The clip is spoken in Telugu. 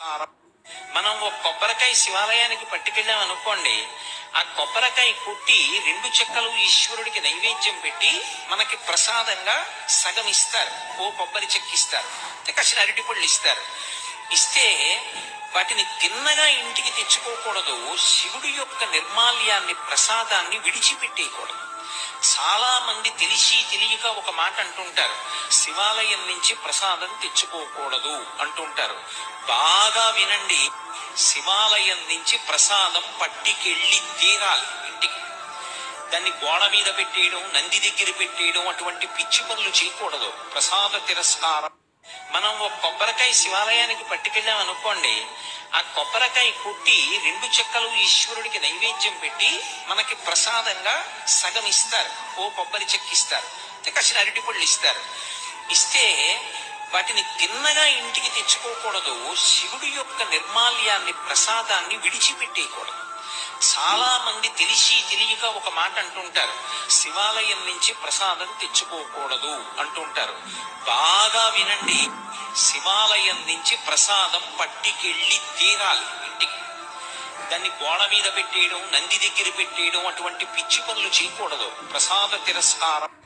మనం ఒక కొబ్బరికాయ శివాలయానికి పట్టుకెళ్ళాం అనుకోండి ఆ కొబ్బరికాయ కొట్టి రెండు చెక్కలు ఈశ్వరుడికి నైవేద్యం పెట్టి మనకి ప్రసాదంగా సగం ఇస్తారు. ఓ కొబ్బరి చెక్క ఇస్తారు కాసిన అరటిపళ్ళు ఇస్తారు. ఇస్తే వాటిని తిన్నగా ఇంటికి తెచ్చుకోకూడదు. శివుడి యొక్క నిర్మాల్యాన్ని ప్రసాదాన్ని విడిచిపెట్టేయకూడదు. చాలా మంది తెలిసి తెలియక ఒక మాట అంటుంటారు. శివాలయం నుంచి ప్రసాదం తెచ్చుకోకూడదు అంటుంటారు. బాగా వినండి. శివాలయం నుంచి ప్రసాదం పట్టికెళ్ళి తీరాలి ఇంటికి. దాన్ని గోడ మీద పెట్టేయడం నంది దగ్గర పెట్టేయడం అటువంటి పిచ్చి పనులు చేయకూడదు. ప్రసాద తిరస్కారం మనం ఒక కొబ్బరికాయ శివాలయానికి పట్టుకెళ్ళాం అనుకోండి ఆ కొబ్బరికాయ కొట్టి రెండు చెక్కలు ఈశ్వరుడికి నైవేద్యం పెట్టి మనకి ప్రసాదంగా సగం ఇస్తారు. ఓ కొబ్బరి చెక్క ఇస్తారు. కాసిన అరటిపళ్ళు ఇస్తారు. ఇస్తే వాటిని తిన్నగా ఇంటికి తెచ్చుకోకూడదు. శివుడి యొక్క నిర్మాల్యాన్ని ప్రసాదాన్ని విడిచిపెట్టేయకూడదు. చాలా మంది తెలిసి తెలియక ఒక మాట అంటుంటారు. శివాలయం నుంచి ప్రసాదం తెచ్చుకోకూడదు అంటుంటారు. బాగా వినండి. శివాలయం నుంచి ప్రసాదం పట్టికెళ్ళి తీరాలి ఇంటికి. దాన్ని గోడ మీద పెట్టేయడం నంది దగ్గర పెట్టేయడం అటువంటి పిచ్చి పనులు చేయకూడదు. ప్రసాద తిరస్కారం